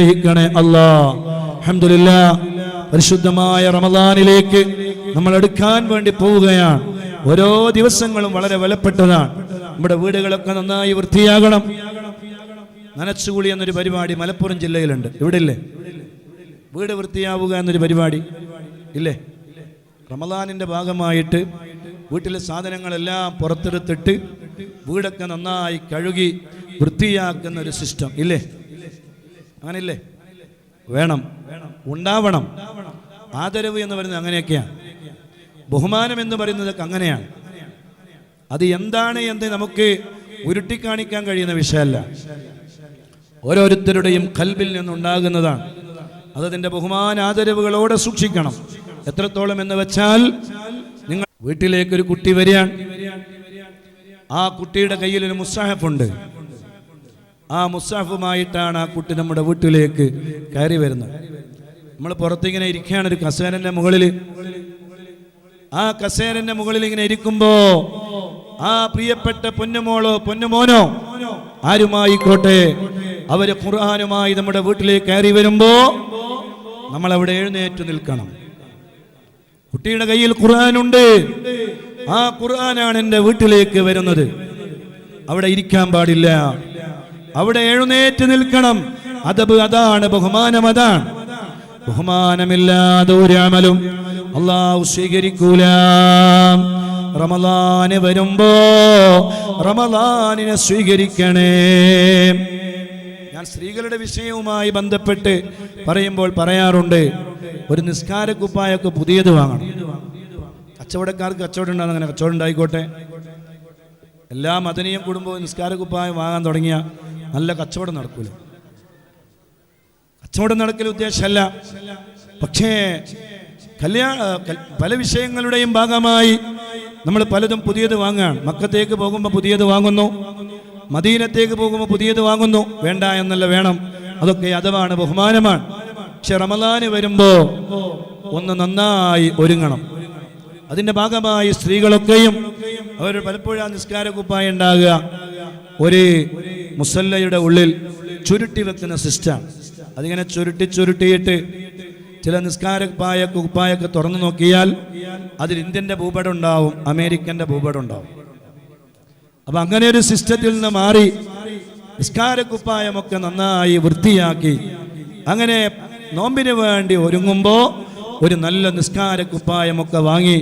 അനുഗ്രഹിക്കണേ അല്ലാ. അൽഹംദുലില്ലാ. പരിശുദ്ധമായ റമദാനിലേക്ക് നമ്മൾ എടുക്കാൻ വേണ്ടി പോവുകയാണ്. ഓരോ ദിവസങ്ങളും വളരെ വിലപ്പെട്ടതാണ്. നമ്മുടെ വീടുകളൊക്കെ നന്നായി വൃത്തിയാകണം. നനച്ചുകുളി എന്നൊരു പരിപാടി മലപ്പുറം ജില്ലയിലുണ്ട്. ഇവിടെ ഇല്ലേ വീട് വൃത്തിയാവുക എന്നൊരു പരിപാടി. ഇല്ലേ? റമദാനിന്റെ ഭാഗമായിട്ട് വീട്ടിലെ സാധനങ്ങളെല്ലാം പുറത്തെടുത്തിട്ട് വീടൊക്കെ നന്നായി കഴുകി വൃത്തിയാക്കുന്ന ഒരു സിസ്റ്റം ഇല്ലേ? അങ്ങനെയില്ലേ? വേണം. ഉണ്ടാവണം. ആദരവ് എന്ന് പറയുന്നത് അങ്ങനെയൊക്കെയാണ് ബഹുമാനം എന്ന് പറയുന്നത് അങ്ങനെയാണ്. അത് എന്താണ് എന്ന് നമുക്ക് ഉരുട്ടിക്കാണിക്കാൻ കഴിയുന്ന വിഷയമല്ല. ഓരോരുത്തരുടെയും കൽബിൽ നിന്നുണ്ടാകുന്നതാണ്. അതിന്റെ ബഹുമാന ആദരവുകളോടെ സൂക്ഷിക്കണം. എത്രത്തോളം എന്ന് വെച്ചാൽ നിങ്ങൾ വീട്ടിലേക്ക് ഒരു കുട്ടി വരികയാണ്. ആ കുട്ടിയുടെ കയ്യിൽ ഒരു മുസാഹഫുണ്ട് ആ മുസാഫുമായിട്ടാണ് ആ കുട്ടി നമ്മുടെ വീട്ടിലേക്ക് കയറി വരുന്നത്. നമ്മൾ പുറത്തിങ്ങനെ ഇരിക്കുകയാണ് ഒരു കസേരന്റെ മുകളിൽ. ആ കസേരന്റെ മുകളിൽ ഇങ്ങനെ ഇരിക്കുമ്പോ ആ പ്രിയപ്പെട്ട പൊന്നുമോളോ പൊന്നുമോനോ ആരുമായിക്കോട്ടെ അവർ ഖുർആാനുമായി നമ്മുടെ വീട്ടിലേക്ക് കയറി വരുമ്പോ നമ്മൾ അവിടെ എഴുന്നേറ്റ് നിൽക്കണം. കുട്ടിയുടെ കയ്യിൽ ഖുർആാനുണ്ട്. ആ ഖുർആനാണ് എന്റെ വീട്ടിലേക്ക് വരുന്നത്. അവിടെ ഇരിക്കാൻ പാടില്ല. അവിടെ എഴുന്നേറ്റ് നിൽക്കണം. അതബ് അതാണ് ബഹുമാനം അതാണ്. ബഹുമാനമില്ലാതെ ഒരു അമലും അള്ളാഹു സ്വീകരിക്കൂല. റമലാന് വരുമ്പോ റമലാനിനെ സ്വീകരിക്കണേ. ഞാൻ സ്ത്രീകളുടെ വിഷയവുമായി ബന്ധപ്പെട്ട് പറയുമ്പോൾ പറയാറുണ്ട് ഒരു നിസ്കാര കുപ്പായൊക്കെ പുതിയത് വാങ്ങണം. കച്ചവടക്കാർക്ക് കച്ചവടം ഉണ്ടാകുന്ന അങ്ങനെ കച്ചവടം ഉണ്ടായിക്കോട്ടെ. എല്ലാ മദനീയം കുടുംബവും നിസ്കാര കുപ്പായം വാങ്ങാൻ തുടങ്ങിയ നല്ല കച്ചവടം നടക്കൂല. കച്ചവടം നടക്കൽ ഉദ്ദേശമല്ല. പക്ഷേ കല്യാണ പല വിഷയങ്ങളുടെയും ഭാഗമായി നമ്മൾ പലതും പുതിയത് വാങ്ങുകയാണ്. മക്കത്തേക്ക് പോകുമ്പോൾ പുതിയത് വാങ്ങുന്നു. മദീനത്തേക്ക് പോകുമ്പോൾ പുതിയത് വാങ്ങുന്നു. വേണ്ട എന്നല്ല വേണം. അതൊക്കെ അഥവാണ് ബഹുമാനമാണ്. പക്ഷെ റമദാന് വരുമ്പോ ഒന്ന് നന്നായി ഒരുങ്ങണം. അതിന്റെ ഭാഗമായി സ്ത്രീകളൊക്കെയും അവർ പലപ്പോഴും ആ നിസ്കാര കുപ്പായ ഉണ്ടാകുക. ഒരു മുസല്ലയുടെ ഉള്ളിൽ ചുരുട്ടി വെക്കുന്ന സിസ്റ്റം അതിങ്ങനെ ചുരുട്ടി ചുരുട്ടിയിട്ട് ചില നിസ്കാര കുപ്പായ കുപ്പായൊക്കെ തുറന്നു നോക്കിയാൽ അതിൽ ഇന്ത്യന്റെ ഭൂപടം ഉണ്ടാവും അമേരിക്കന്റെ ഭൂപടം ഉണ്ടാവും. അപ്പൊ അങ്ങനെ ഒരു സിസ്റ്റത്തിൽ നിന്ന് മാറി നിസ്കാരക്കുപ്പായമൊക്കെ നന്നായി വൃത്തിയാക്കി അങ്ങനെ നോമ്പിന് വേണ്ടി ഒരുങ്ങുമ്പോൾ ഒരു നല്ല നിസ്കാരക്കുപ്പായമൊക്കെ വാങ്ങി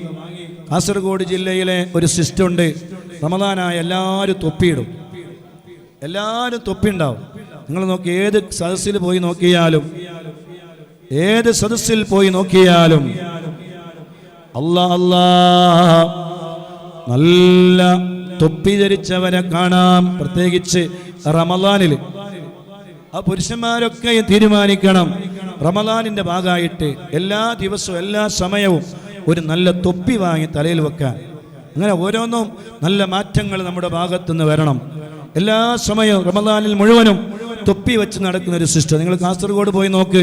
കാസർഗോഡ് ജില്ലയിലെ ഒരു സിസ്റ്റുണ്ട് റമദാനായ എല്ലാവരും തൊപ്പിയിടും. എല്ലാവരും തൊപ്പിണ്ടാവും നിങ്ങൾ നോക്കി ഏത് സദസ്സിൽ പോയി നോക്കിയാലും ഏത് സദസ്സിൽ പോയി നോക്കിയാലും അല്ലാ അല്ലാ നല്ല തൊപ്പി ധരിച്ചവരെ കാണാം പ്രത്യേകിച്ച് റമദാനിൽ. ആ പുരുഷന്മാരൊക്കെ തീരുമാനിക്കണം. റമദാനിന്റെ ഭാഗമായിട്ട് എല്ലാ ദിവസവും എല്ലാ സമയവും ഒരു നല്ല തൊപ്പി വാങ്ങി തലയിൽ വെക്കാൻ. അങ്ങനെ ഓരോന്നും നല്ല മാറ്റങ്ങൾ നമ്മുടെ ഭാഗത്തുനിന്ന് വരണം. എല്ലാ സമയവും റമദാനിൽ മുഴുവനും തൊപ്പി വെച്ച് നടക്കുന്ന ഒരു സിസ്റ്റർ. നിങ്ങൾ കാസർഗോഡ് പോയി നോക്ക്.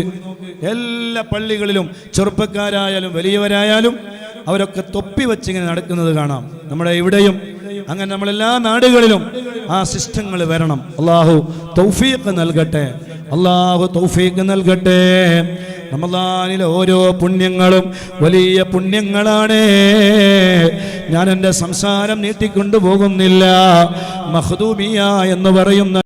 എല്ലാ പള്ളികളിലും ചെറുപ്പക്കാരായാലും വലിയവരായാലും അവരൊക്കെ തൊപ്പി വെച്ച് ഇങ്ങനെ നടക്കുന്നത് കാണാം. നമ്മുടെ ഇവിടെയും അങ്ങനെ നമ്മളെല്ലാ നാടുകളിലും ആ സിസ്റ്റങ്ങൾ വരണം. അള്ളാഹു തൗഫീഖ് നൽകട്ടെ. അള്ളാഹു തൗഫീഖ് നൽകട്ടെ. റമദാനിലെ ഓരോ പുണ്യങ്ങളും വലിയ പുണ്യങ്ങളാണ്. ഞാൻ എന്റെ സംസാരം നീട്ടിക്കൊണ്ടു പോകുന്നില്ല മഹദൂമിയ എന്ന് പറയുന്ന